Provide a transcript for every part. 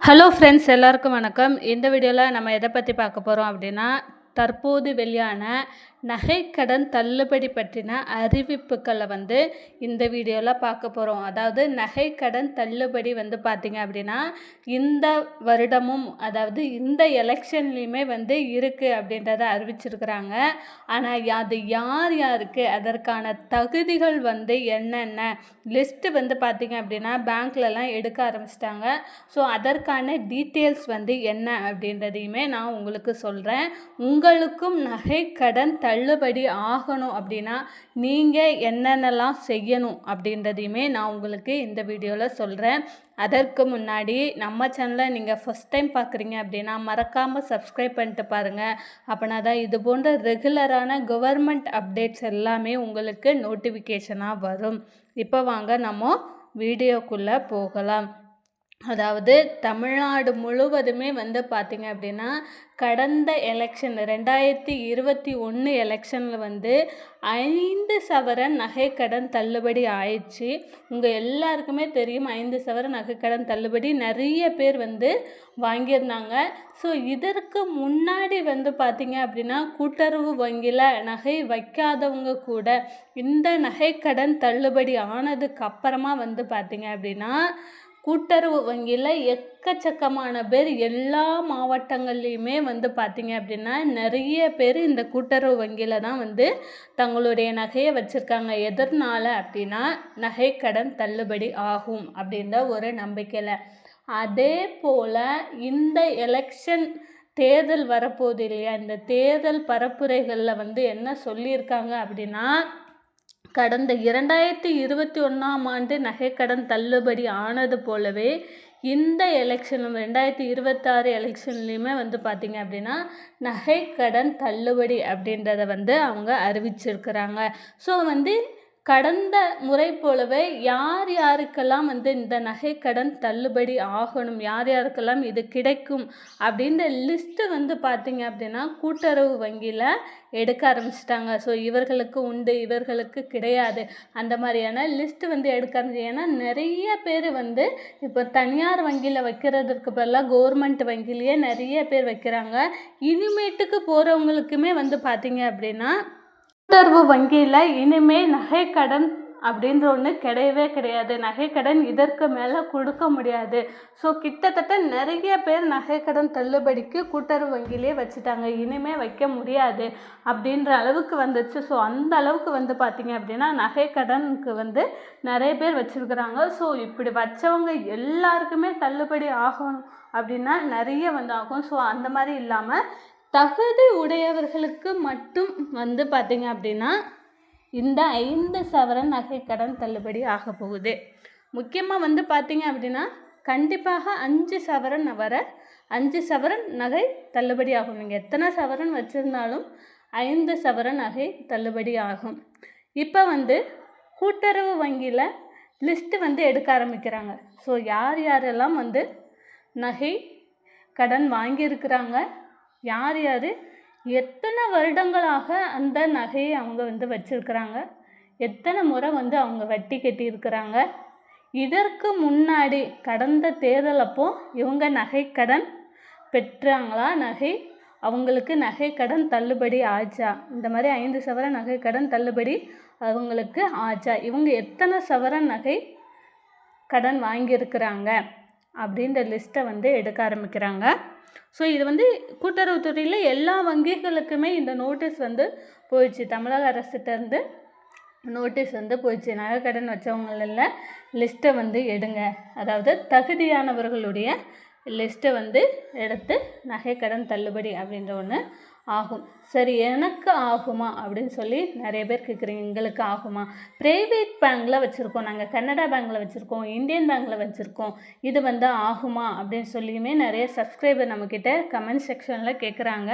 Hello friends எல்லாருக்கும் வணக்கம். இந்த வீடியோவில் நம்ம எதை பற்றி பார்க்க போகிறோம் அப்படின்னா தற்போது வெளியான நகைக்கடன் தள்ளுபடி பற்றின அறிவிப்புகளை வந்து இந்த வீடியோவில் பார்க்க போகிறோம் அதாவது நகைக்கடன் தள்ளுபடி வந்து பார்த்திங்க அப்படின்னா இந்த வருடமும் அதாவது இந்த எலெக்ஷன்லேயுமே வந்து இருக்குது அப்படின்றத அறிவிச்சிருக்கிறாங்க. ஆனால் அது யார் யாருக்கு அதற்கான தகுதிகள் வந்து என்னென்ன லிஸ்ட்டு வந்து பார்த்திங்க அப்படின்னா பேங்க்லலாம் எடுக்க ஆரம்பிச்சிட்டாங்க. ஸோ அதற்கான டீட்டெயில்ஸ் வந்து என்ன அப்படின்றதையுமே நான் உங்களுக்கு சொல்கிறேன் உங்களுக்கும் நகைக்கடன் தள்ளுபடி ஆகணும் அப்படின்னா நீங்கள் என்னென்னலாம் செய்யணும் அப்படின்றதையுமே நான் உங்களுக்கு இந்த வீடியோவில் சொல்கிறேன் அதற்கு முன்னாடி நம்ம சேனலை நீங்கள் ஃபஸ்ட் டைம் பார்க்குறீங்க அப்படின்னா மறக்காமல் சப்ஸ்கிரைப் பண்ணிட்டு பாருங்கள் அப்படின்னா தான் இது போன்ற ரெகுலரான கவர்மெண்ட் அப்டேட்ஸ் எல்லாமே உங்களுக்கு நோட்டிஃபிகேஷனாக வரும். இப்போ வாங்க நம்ம வீடியோக்குள்ளே போகலாம். அதாவது தமிழ்நாடு முழுவதுமே வந்து பார்த்திங்க அப்படின்னா கடந்த எலெக்ஷன் ரெண்டாயிரத்தி இருபத்தி ஒன்று எலெக்ஷனில் வந்து ஐந்து சவரன் நகைக்கடன் தள்ளுபடி ஆயிடுச்சு. உங்கள் எல்லாருக்குமே தெரியும் ஐந்து சவரன் நகைக்கடன் தள்ளுபடி நிறைய பேர் வந்து வாங்கியிருந்தாங்க. ஸோ இதற்கு முன்னாடி வந்து பார்த்திங்க அப்படின்னா கூட்டுறவு வங்கியில் நகை வைக்காதவங்க கூட இந்த நகைக்கடன் தள்ளுபடி ஆனதுக்கு அப்புறமா வந்து பார்த்திங்க அப்படின்னா கூட்டுறவு வங்கியில் எக்கச்சக்கமான பேர் எல்லா மாவட்டங்கள்லேயுமே வந்து பார்த்திங்க அப்படின்னா நிறைய பேர் இந்த கூட்டுறவு வங்கியில் தான் வந்து தங்களுடைய நகையை வச்சுருக்காங்க. எதனால் அப்படின்னா நகைக்கடன் தள்ளுபடி ஆகும் அப்படின்ற ஒரு நம்பிக்கையில். அதே போல் இந்த எலெக்ஷன் தேர்தல் வரப்போகுது இல்லையா? இந்த தேர்தல் பரப்புரைகளில் வந்து என்ன சொல்லியிருக்காங்க அப்படின்னா கடந்த இரண்டாயிரத்தி இருபத்தி ஒன்றாம் ஆண்டு நகைக்கடன் தள்ளுபடி ஆனது போலவே இந்த எலெக்ஷனும் ரெண்டாயிரத்தி இருபத்தாறு எலெக்ஷன்லேயுமே வந்து பார்த்திங்க அப்படின்னா நகைக்கடன் தள்ளுபடி அப்படின்றத வந்து அவங்க அறிவிச்சிருக்கிறாங்க. ஸோ வந்து கடந்த முறை போலவே யார் யாருக்கெல்லாம் வந்து இந்த நகைக்கடன் தள்ளுபடி ஆகணும் யார் யாருக்கெல்லாம் இது கிடைக்கும் அப்படின்ற லிஸ்ட்டு வந்து பார்த்திங்க அப்படின்னா கூட்டுறவு வங்கியில் எடுக்க ஆரம்பிச்சிட்டாங்க. ஸோ இவர்களுக்கு உண்டு இவர்களுக்கு கிடையாது. அந்த மாதிரியான லிஸ்ட்டு வந்து எடுக்க ஆரம்பிச்சு ஏன்னா நிறைய பேர் வந்து இப்போ தனியார் வங்கியில் வைக்கிறதுக்கு பதிலாக கவர்மெண்ட் வங்கியிலேயே நிறைய பேர் வைக்கிறாங்க. இனிமேட்டுக்கு போகிறவங்களுக்குமே வந்து பார்த்திங்க அப்படின்னா கூட்டுறவு வங்கியில் இனிமே நகைக்கடன் அப்படின்ற ஒன்று கிடையவே கிடையாது. நகைக்கடன் இதற்கு மேலே கொடுக்க முடியாது. ஸோ கிட்டத்தட்ட நிறைய பேர் நகைக்கடன் தள்ளுபடிக்கு கூட்டுறவு வங்கியிலே வச்சுட்டாங்க. இனிமேல் வைக்க முடியாது அப்படின்ற அளவுக்கு வந்துச்சு ஸோ அந்த அளவுக்கு வந்து பார்த்திங்க அப்படின்னா நகைக்கடனுக்கு வந்து நிறைய பேர் வச்சுருக்குறாங்க. ஸோ இப்படி வச்சவங்க எல்லாருக்குமே தள்ளுபடி ஆகணும் அப்படின்னா நிறைய வந்து ஆகும். ஸோ அந்த மாதிரி இல்லாமல் தகுதி உடையவர்களுக்கு மட்டும் வந்து பார்த்திங்க அப்படின்னா இந்த ஐந்து சவரன் நகை கடன் தள்ளுபடி ஆக போகுது. முக்கியமாக வந்து பார்த்திங்க அப்படின்னா கண்டிப்பாக அஞ்சு சவரன் வர அஞ்சு சவரன் நகை தள்ளுபடி ஆகும். நீங்கள் எத்தனை சவரன் வச்சுருந்தாலும் ஐந்து சவரன் நகை தள்ளுபடி ஆகும். இப்போ வந்து கூட்டுறவு வங்கியில் லிஸ்ட்டு வந்து எடுக்க ஆரம்பிக்கிறாங்க. ஸோ யார் யாரெல்லாம் வந்து நகை கடன் வாங்கியிருக்கிறாங்க யார் யார்? எத்தனை வருடங்களாக அந்த நகையை அவங்க வந்து வச்சுருக்கிறாங்க? எத்தனை முறை வந்து அவங்க வட்டி கட்டியிருக்கிறாங்க? இதற்கு முன்னாடி கடந்த தேர்தல் அப்போ இவங்க நகைக்கடன் பெற்றாங்களா? நகை அவங்களுக்கு நகைக்கடன் தள்ளுபடி ஆச்சா? இந்த மாதிரி ஐந்து சவர நகைக்கடன் தள்ளுபடி அவங்களுக்கு ஆச்சா? இவங்க எத்தனை சவர நகை கடன் வாங்கியிருக்கிறாங்க? அப்படின்ற லிஸ்ட்டை வந்து எடுக்க ஆரம்பிக்கிறாங்க. ஸோ இது வந்து கூட்டுறவுத்துறையில் எல்லா வங்கிகளுக்குமே இந்த நோட்டீஸ் வந்து போயிடுச்சு. தமிழக அரசுகிட்டேருந்து நோட்டீஸ் வந்து போயிடுச்சு. நகைக்கடன் வச்சவங்களில் லிஸ்ட்டை வந்து எடுங்க. அதாவது தகுதியானவர்களுடைய லிஸ்ட்டை வந்து எடுத்து நகைக்கடன் தள்ளுபடி அப்படின்ற ஒன்று ஆகும். சரி எனக்கு ஆகுமா? அப்படின்னு சொல்லி நிறைய பேர் கேட்குறீங்க எங்களுக்கு ஆகுமா? ப்ரைவேட் பேங்க்கில் வச்சுருக்கோம். நாங்கள் கனடா பேங்க்கில் வச்சுருக்கோம் இந்தியன் பேங்க்கில் வச்சுருக்கோம். இது வந்து ஆகுமா? அப்படின்னு சொல்லியுமே நிறைய சப்ஸ்கிரைபர் நம்மக்கிட்ட கமெண்ட் செக்ஷனில் கேட்குறாங்க.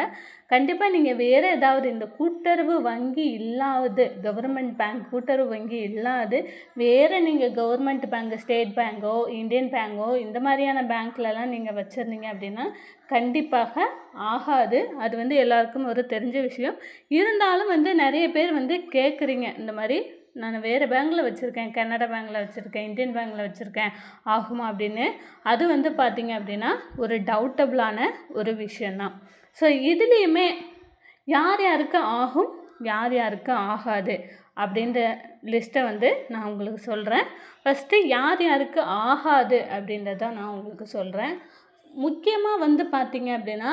கண்டிப்பாக நீங்கள் வேறு ஏதாவது இந்த கூட்டுறவு வங்கி இல்லாது கவர்மெண்ட் பேங்க் கூட்டுறவு வங்கி இல்லாது வேறு நீங்கள் கவர்மெண்ட் பேங்க் ஸ்டேட் பேங்கோ இந்தியன் பேங்கோ இந்த மாதிரியான பேங்க்லலாம் நீங்கள் வச்சுருந்தீங்க அப்படின்னா கண்டிப்பாக ஆகாது. அது வந்து எல்லாருக்கும் ஒரு தெரிஞ்ச விஷயம். இருந்தாலும் வந்து நிறைய பேர் வந்து கேட்குறீங்க. இந்த மாதிரி நான் வேறு பேங்கில் வச்சுருக்கேன். கனடா பேங்கில் வச்சுருக்கேன். இந்தியன் பேங்க்கில் வச்சுருக்கேன். ஆகுமா அப்படின்னு. அது வந்து பார்த்திங்க அப்படின்னா ஒரு டவுட்டபுளான ஒரு விஷயந்தான் ஸோ இதுலேயுமே யார் யாருக்கு ஆகும் யார் யாருக்கு ஆகாது அப்படின்ற லிஸ்ட்டை வந்து நான் உங்களுக்கு சொல்கிறேன் ஃபஸ்ட்டு யார் யாருக்கு ஆகாது அப்படின்றத நான் உங்களுக்கு சொல்கிறேன் முக்கியமாக வந்து பார்த்தீங்க அப்படின்னா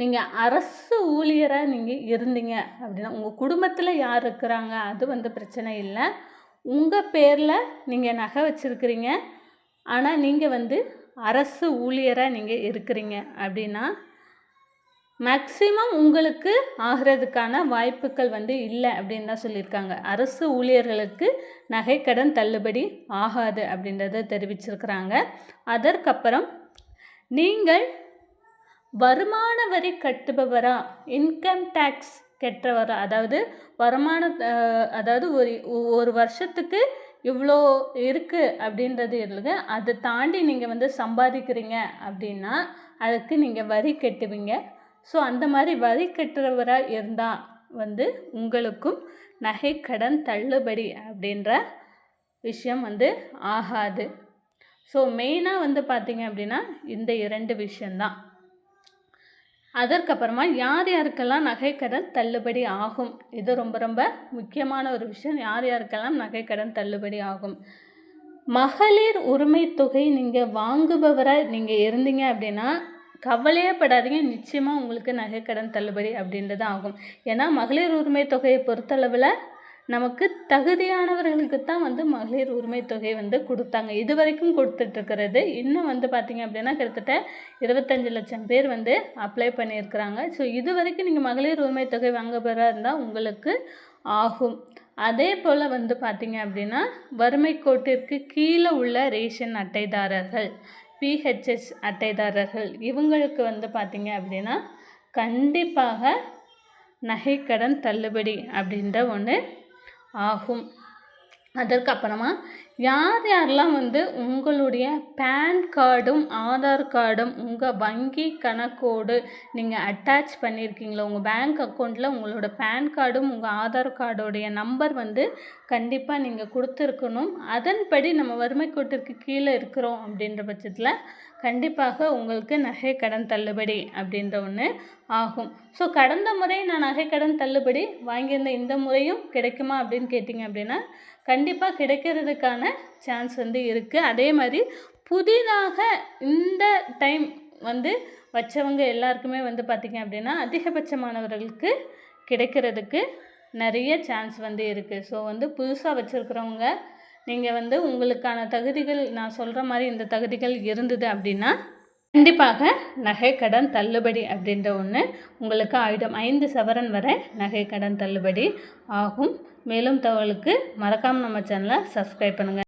நீங்கள் அரசு ஊழியராக நீங்கள் இருந்தீங்க அப்படின்னா உங்கள் குடும்பத்தில் யார் இருக்கிறாங்க? அது வந்து பிரச்சனை இல்லை. உங்கள் பேரில் நீங்கள் நகை வச்சுருக்கிறீங்க. ஆனால் நீங்கள் வந்து அரசு ஊழியராக நீங்கள் இருக்கிறீங்க அப்படின்னா மேக்சிமம் உங்களுக்கு ஆகிறதுக்கான வாய்ப்புகள் வந்து இல்லை அப்படின்னு தான் சொல்லியிருக்காங்க. அரசு ஊழியர்களுக்கு நகைக்கடன் தள்ளுபடி ஆகாது அப்படின்றத தெரிவிச்சிருக்கிறாங்க. அதற்கப்புறம் நீங்கள் வருமான வரி கட்டுபவரா? இன்கம் டேக்ஸ் கெட்டவரா அதாவது வருமான அதாவது ஒரு ஒரு வருஷத்துக்கு இவ்வளோ இருக்குது அப்படின்றது இல்லைங்க அதை தாண்டி நீங்கள் வந்து சம்பாதிக்கிறீங்க அப்படின்னா அதுக்கு நீங்கள் வரி கட்டுவீங்க. ஸோ அந்த மாதிரி வரி கட்டுறவராக இருந்தால் வந்து உங்களுக்கும் நகை கடன் தள்ளுபடி அப்படின்ற விஷயம் வந்து ஆகாது. ஸோ மெயினாக வந்து பார்த்திங்க அப்படின்னா இந்த இரண்டு விஷயந்தான் அதற்கப்புறமா யார் யாருக்கெல்லாம் நகைக்கடன் தள்ளுபடி ஆகும்? இது ரொம்ப ரொம்ப முக்கியமான ஒரு விஷயம். யார் யாருக்கெல்லாம் நகைக்கடன் தள்ளுபடி ஆகும்? மகளிர் உரிமை தொகை நீங்கள் வாங்குபவராக நீங்கள் இருந்தீங்க அப்படின்னா கவலையே படாதீங்க. நிச்சயமாக உங்களுக்கு நகைக்கடன் தள்ளுபடி அப்படின்றது ஆகும். ஏன்னா மகளிர் உரிமை தொகையை பொறுத்தளவில் நமக்கு தகுதியானவர்களுக்கு தான் வந்து மகளிர் உரிமை தொகை வந்து கொடுத்தாங்க. இது வரைக்கும் கொடுத்துட்ருக்கிறது இன்னும் வந்து பார்த்திங்க அப்படின்னா கிட்டத்தட்ட இருபத்தஞ்சி லட்சம் பேர் வந்து அப்ளை பண்ணியிருக்கிறாங்க. ஸோ இது வரைக்கும் நீங்கள் மகளிர் உரிமை தொகை வாங்க பெறா இருந்தால் உங்களுக்கு ஆகும். அதே போல் வந்து பார்த்திங்க அப்படின்னா வறுமை கோட்டிற்கு கீழே உள்ள ரேஷன் அட்டைதாரர்கள் பிஹெச்எஸ் அட்டைதாரர்கள் இவங்களுக்கு வந்து பார்த்திங்க அப்படின்னா கண்டிப்பாக நகைக்கடன் தள்ளுபடி அப்படின்ற ஒன்று ஆகும். அதற்கப்புறமா யார் யாரெல்லாம் வந்து உங்களுடைய பேன் கார்டும் ஆதார் கார்டும் உங்கள் வங்கி கணக்கோடு நீங்கள் அட்டாச் பண்ணியிருக்கீங்களோ உங்கள் பேங்க் அக்கௌண்ட்டில் உங்களோட பேன் கார்டும் உங்கள் ஆதார் கார்டோடைய நம்பர் வந்து கண்டிப்பாக நீங்கள் கொடுத்துருக்கணும். அதன்படி நம்ம வறுமை கோட்டிற்கு கீழே இருக்கிறோம் அப்படின்ற பட்சத்தில் கண்டிப்பாக உங்களுக்கு நகை கடன் தள்ளுபடி அப்படின்ற ஒன்று ஆகும். ஸோ கடந்த முறை நான் நகைக்கடன் தள்ளுபடி வாங்கியிருந்த இந்த முறையும் கிடைக்குமா அப்படின்னு கேட்டிங்க அப்படின்னா கண்டிப்பாக கிடைக்கிறதுக்கான சான்ஸ் வந்து இருக்குது அதே மாதிரி புதிதாக இந்த டைம் வந்து வச்சவங்க எல்லாருக்குமே வந்து பார்த்திங்க அப்படின்னா அதிகபட்சமானவர்களுக்கு கிடைக்கிறதுக்கு நிறைய சான்ஸ் வந்து இருக்குது ஸோ வந்து புதுசாக வச்சுருக்கிறவங்க நீங்கள் வந்து உங்களுக்கான தகுதிகள் நான் சொல்கிற மாதிரி இந்த தகுதிகள் இருந்தது அப்படின்னா கண்டிப்பாக நகை கடன் தள்ளுபடி அப்படின்ற ஒன்று உங்களுக்கு ஆயிடும். ஐந்து சவரன் வரை நகை கடன் தள்ளுபடி ஆகும். மேலும் தகவலுக்கு மறக்காமல் நம்ம சேனலை சப்ஸ்கிரைப் பண்ணுங்கள்